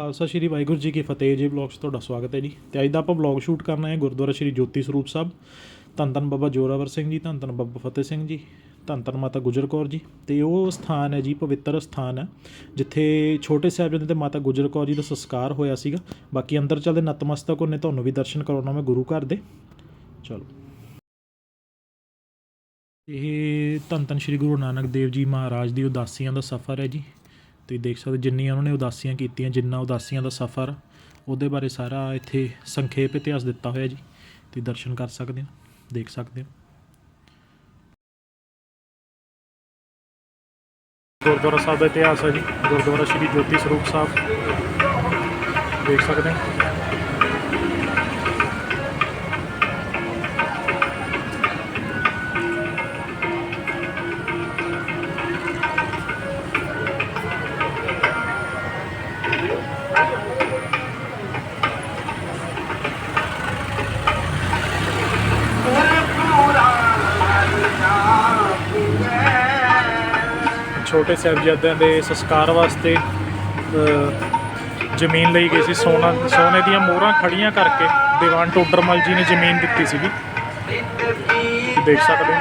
ਖਾਲਸਾ ਸ਼੍ਰੀ ਵਾਹਿਗੁਰੂ ਜੀ ਕੀ ਫਤਿਹ ਜੀ ਬਲੌਗਸ ਤੁਹਾਡਾ ਸਵਾਗਤ ਹੈ ਜੀ। ਤੇ ਅੱਜ ਦਾ ਆਪਾਂ ਬਲੌਗ ਸ਼ੂਟ ਕਰਨਾ ਹੈ ਗੁਰਦੁਆਰਾ ਸ਼੍ਰੀ ਜੋਤੀ ਸਰੂਪ ਸਾਹਿਬ ਧੰਨ ਧੰਨ ਬਾਬਾ ਜੋਰਾਵਰ ਸਿੰਘ ਜੀ ਧੰਨ ਧੰਨ ਬਾਬਾ ਫਤਿਹ ਸਿੰਘ ਜੀ ਧੰਨ ਧੰਨ ਮਾਤਾ ਗੁਜਰ ਕੌਰ ਜੀ। ਤੇ ਉਹ ਸਥਾਨ ਹੈ ਜੀ, ਪਵਿੱਤਰ ਸਥਾਨ ਹੈ, ਜਿੱਥੇ ਛੋਟੇ ਸਾਹਿਬਜ਼ਾਦੇ ਤੇ ਮਾਤਾ ਗੁਜਰ ਕੌਰ ਜੀ ਦਾ ਸੰਸਕਾਰ ਹੋਇਆ ਸੀਗਾ। ਬਾਕੀ ਅੰਦਰ ਚੱਲਦੇ ਨਤਮਸਤਕ ਉਹਨੇ ਤੁਹਾਨੂੰ ਵੀ ਦਰਸ਼ਨ ਕਰਾਉਣਾ ਮੈਂ ਗੁਰੂ ਘਰ ਦੇ। ਚਲੋ। ਇਹ ਧੰਨ ਧੰਨ ਸ਼੍ਰੀ ਗੁਰੂ ਨਾਨਕ ਦੇਵ ਜੀ ਮਹਾਰਾਜ ਦੀ ਉਦਾਸੀਆਂ ਦਾ ਸਫ਼ਰ ਹੈ ਜੀ। ਤੁਸੀਂ ਦੇਖ ਸਕਦੇ ਜਿੰਨੀਆਂ ਉਹਨਾਂ ਨੇ ਉਦਾਸੀਆਂ ਕੀਤੀਆਂ, ਜਿੰਨਾ ਉਦਾਸੀਆਂ ਦਾ ਸਫ਼ਰ, ਉਹਦੇ ਬਾਰੇ ਸਾਰਾ ਇੱਥੇ ਸੰਖੇਪ ਇਤਿਹਾਸ ਦਿੱਤਾ ਹੋਇਆ ਜੀ। ਤੁਸੀਂ ਦਰਸ਼ਨ ਕਰ ਸਕਦੇ ਹੋ, ਦੇਖ ਸਕਦੇ ਹੋ। ਗੁਰਦੁਆਰਾ ਸਾਹਿਬ ਦਾ ਇਤਿਹਾਸ ਹੈ ਜੀ। ਗੁਰਦੁਆਰਾ ਸ਼੍ਰੀ ਜੋਤੀ ਸਰੂਪ ਸਾਹਿਬ। ਦੇਖ ਸਕਦੇ ਹੋ। ਛੋਟੇ ਸਾਹਿਬਜ਼ਾਦਿਆਂ ਦੇ ਸੰਸਕਾਰ ਵਾਸਤੇ ਜ਼ਮੀਨ ਲਈ ਗਈ ਸੀ। ਸੋਨਾ, ਸੋਨੇ ਦੀਆਂ ਮੋਹਰਾਂ ਖੜੀਆਂ ਕਰਕੇ ਦੀਵਾਨ ਟੋਡਰਮਲ ਜੀ ਨੇ ਜ਼ਮੀਨ ਦਿੱਤੀ ਸੀਗੀ। ਦੇਖ ਸਕਦੇ ਹੋ।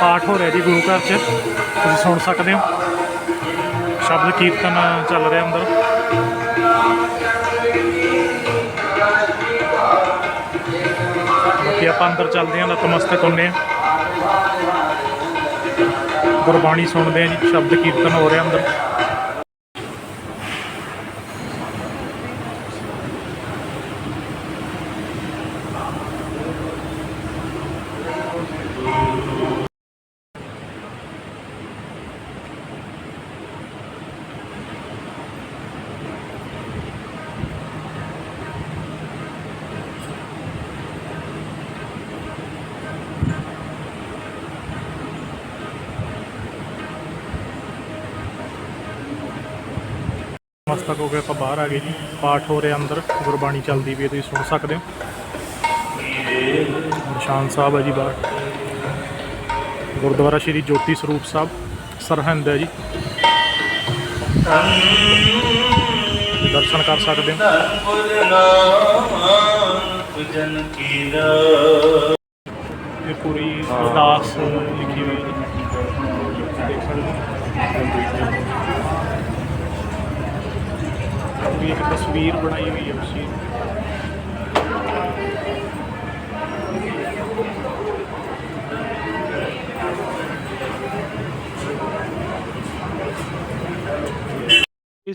ਪਾਠ ਹੋ ਰਿਹਾ ਜੀ ਗੁਰੂ ਘਰ 'ਚ। ਤੁਸੀਂ ਸੁਣ ਸਕਦੇ ਹੋ। ਸ਼ਬਦ ਕੀਰਤਨ ਚੱਲ ਰਿਹਾ ਅੰਦਰ। ਬਾਕੀ ਆਪਾਂ ਅੰਦਰ ਚੱਲਦੇ ਹਾਂ, ਨਤਮਸਤਕ ਹੁੰਦੇ ਹਾਂ। ਗੁਰਬਾਣੀ ਸੁਣਦੇ ਹਾਂ ਜੀ, ਸ਼ਬਦ ਕੀਰਤਨ ਹੋ ਰਿਹਾ ਅੰਦਰ। ਮਸਤਕ ਹੋ ਕੇ ਆਪਾਂ ਬਾਹਰ ਆ ਗਏ ਜੀ। ਪਾਠ ਹੋ ਰਿਹਾ ਅੰਦਰ, ਗੁਰਬਾਣੀ ਚੱਲਦੀ ਵੀ ਹੈ, ਤੁਸੀਂ ਸੁਣ ਸਕਦੇ ਹੋ। ਨਿਸ਼ਾਨ ਸਾਹਿਬ ਹੈ ਜੀ ਬਾਹਰ। ਗੁਰਦੁਆਰਾ ਸ਼੍ਰੀ ਜੋਤੀ ਸਰੂਪ ਸਾਹਿਬ, ਸਰਹੰਦ ਹੈ ਜੀ। ਦਰਸ਼ਨ ਕਰ ਸਕਦੇ ਹੋ। ਇਹ ਪੂਰੀ ਅਰਦਾਸ ਲਿਖੀ ਹੋਈ ਹੈ। ਦੇਖ ਸਕਦੇ ਹੋ। ਪੂਰੀ ਇੱਕ ਤਸਵੀਰ ਬਣਾਈ ਹੋਈ ਹੈ ਉਸ ਚੀਜ਼ ਦੀ।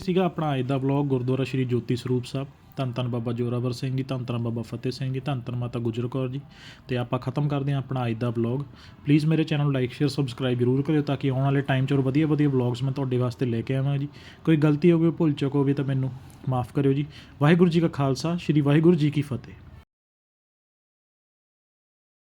ਇਹ ਸੀਗਾ ਆਪਣਾ ਅੱਜ ਦਾ ਵਲੌਗ ਗੁਰਦੁਆਰਾ ਸ਼੍ਰੀ ਜੋਤੀ ਸਰੂਪ ਸਾਹਿਬ। ਧੰਨ ਧੰਨ ਬਾਬਾ ਜੋਰਾਵਰ ਸਿੰਘ ਜੀ, ਧੰਨ ਧੰਨ ਬਾਬਾ ਫਤਿਹ ਸਿੰਘ ਜੀ, ਧੰਨ ਧੰਨ ਮਾਤਾ ਗੁਜਰ ਕੌਰ ਜੀ। ਤੇ ਆਪਾਂ ਖਤਮ ਕਰਦੇ ਹਾਂ ਆਪਣਾ ਅੱਜ ਦਾ ਵਲੌਗ ਪਲੀਜ਼ ਮੇਰੇ ਚੈਨਲ ਨੂੰ ਲਾਈਕ ਸ਼ੇਅਰ ਸਬਸਕ੍ਰਾਈਬ ਜ਼ਰੂਰ ਕਰਿਓ ਤਾਂ ਕਿ ਆਉਣ ਵਾਲੇ ਟਾਈਮ 'ਚ ਹੋਰ ਵਧੀਆ ਵਧੀਆ ਵਲੌਗਸ ਮੈਂ ਤੁਹਾਡੇ ਵਾਸਤੇ ਲੈ ਕੇ ਆਵਾਂ ਜੀ। ਕੋਈ ਗਲਤੀ ਹੋਵੇ ਭੁੱਲ ਚੁੱਕ ਹੋਵੇ ਤਾਂ ਮੈਨੂੰ ਮਾਫ ਕਰਿਓ ਜੀ। ਵਾਹਿਗੁਰੂ ਜੀ ਕਾ ਖਾਲਸਾ, ਸ਼੍ਰੀ ਵਾਹਿਗੁਰੂ ਜੀ ਕੀ ਫਤਿਹ।